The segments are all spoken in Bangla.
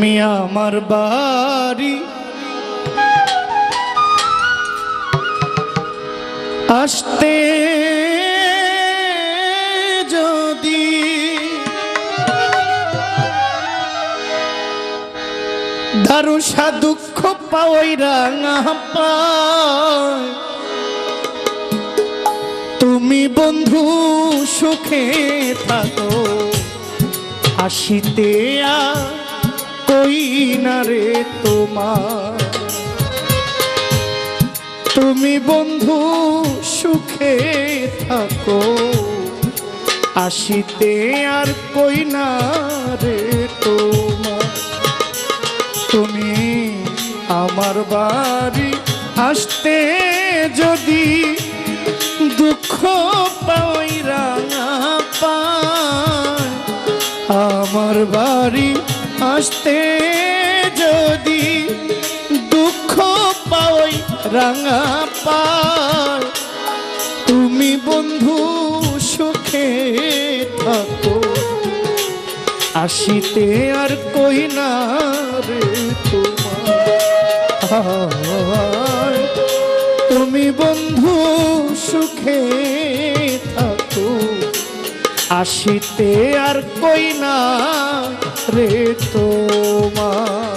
তুমি আমার বাড়ি। আসতে যদি দারুষা দুঃখ পাওয়াই রাঙা পায়। তুমি বন্ধু সুখে থাকো, হাসিতে আর কই না রে তোমার? তুমি বন্ধু সুখে থাকো, আসিতে আর কই না রে তোমার? তুমি আমার বাড়ি আসতে যদি দুঃখ পাই রাঙা পায়, আমার বাড়ি আসতে যদি দুঃখ পাই রাঙা পায়, তুমি বন্ধু সুখে থাকো। আসিতে আর কই না রে তোমার তুমি বন্ধু সুখে থাকো, আসিতে আর কই না রে তোমার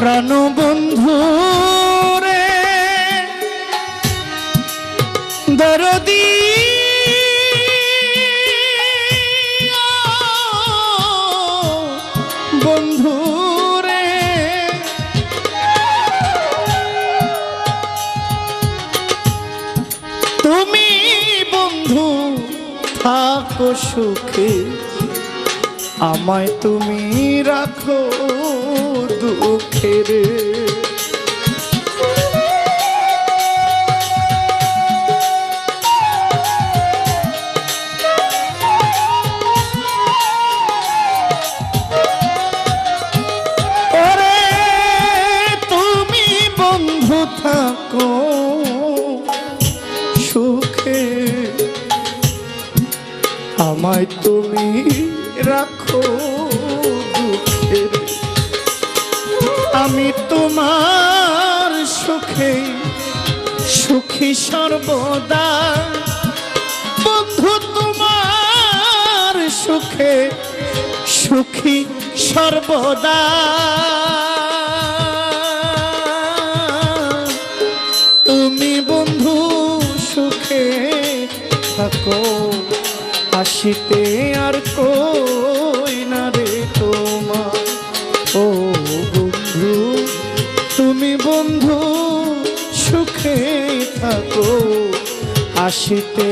প্রাণবন্ধু রে দরদি। বন্ধু রে তুমি বন্ধু থাকো সুখে। আমায় তুমি রাখো দুঃখের। থাকো সুখে। আমায় তুমি রাখো আমি তোমার সুখে, সুখী সর্বদা। বন্ধু তোমার সুখে, সুখী সর্বদা। তুমি বন্ধু সুখে থাকো, আসিতে আর আসিতে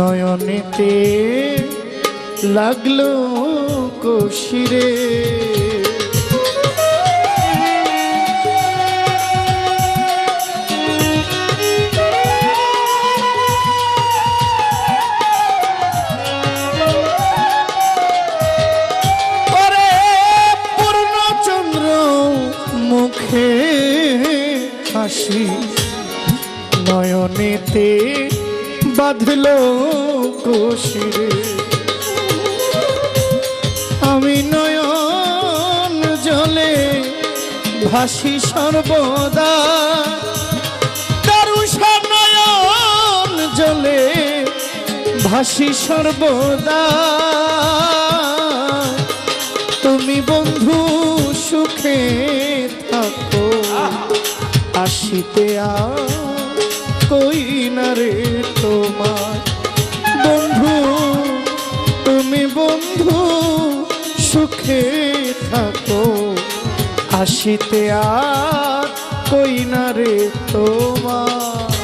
নয়নেতে লাগল কশিরে মুখে হাসি নয়নেতে বাঁধল কোশিরে আমি নয়ন জলে ভাসি সর্বদা। কারুষা নয়ন জলে ভাসি সর্বদা। তুমি বন্ধু সুখে থাকো, আসিতে আর কই না রে তোমার বন্ধু, তুমি বন্ধু, সুখে থাকো। আসিতে আর কই না রে তোমার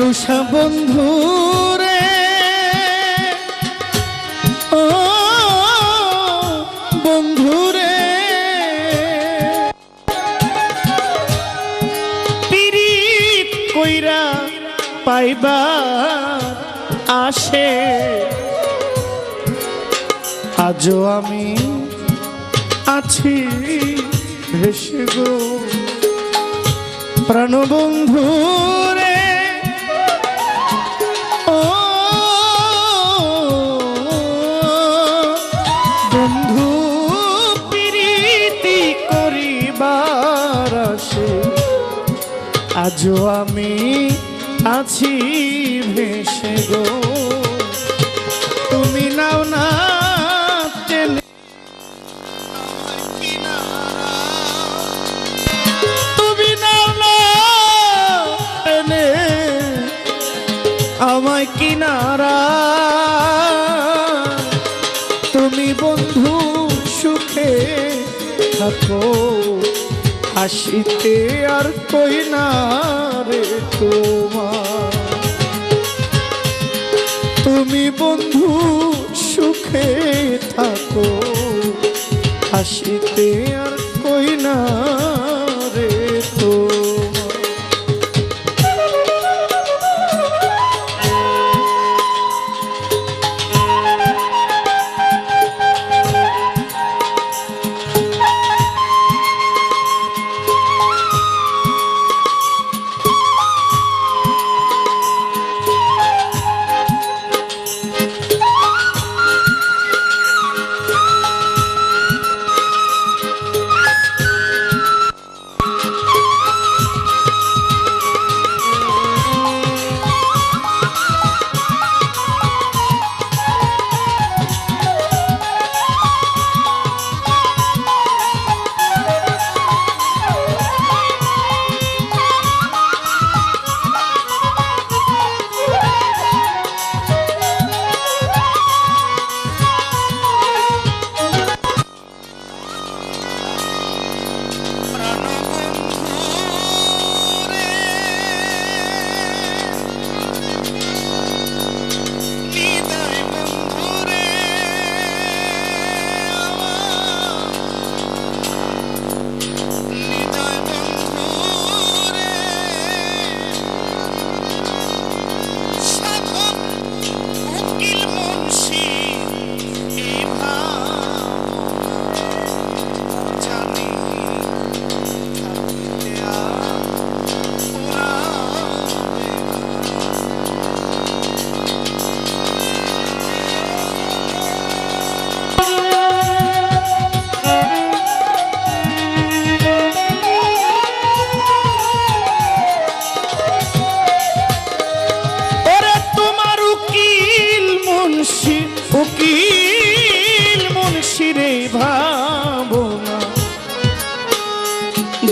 দারুষা বন্ধু রে। ও, বন্ধু রে। পিরিত কইরা পাইবা আসে। আজও আমি আছি ভেসে গো প্রাণবন্ধু আসে আজও আমি আছি ভেসে গো। তুমি নাও না আমায় কিনারা। তুমি বন্ধু সুখে থাকো। হাসিতে আর কই না রে তোমার। তুমি বন্ধু সুখে থাকো আসিতে আর কই না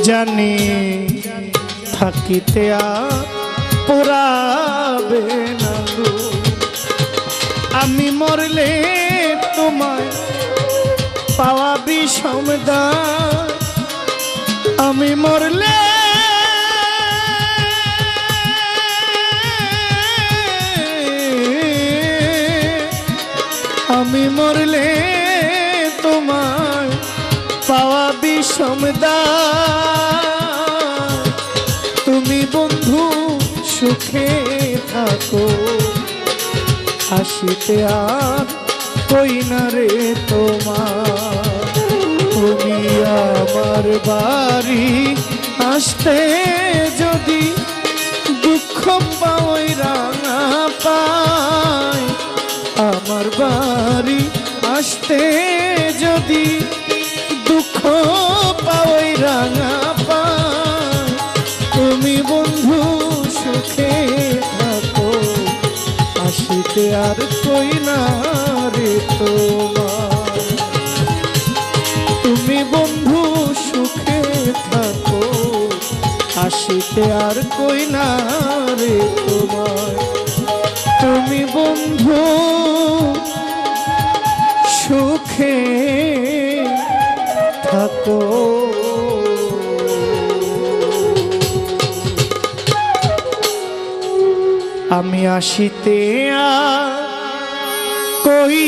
জানি থাকিতে পুরাবে না। আমি মরলে তোমায় পাওয়া বিষম আমি মরলে বিষমদান তুমি বন্ধু সুখে থাকো। হাসিতে আর কই না রে তোমার? তুমি আমার বাড়ি আসতে যদি দুঃখ পাওই রাঙা পাই আমার বাড়ি আসতে যদি দুঃখ আসিতে আর কই না রে তোমার তুমি বন্ধু সুখে থাকো। আমি আসিতে কই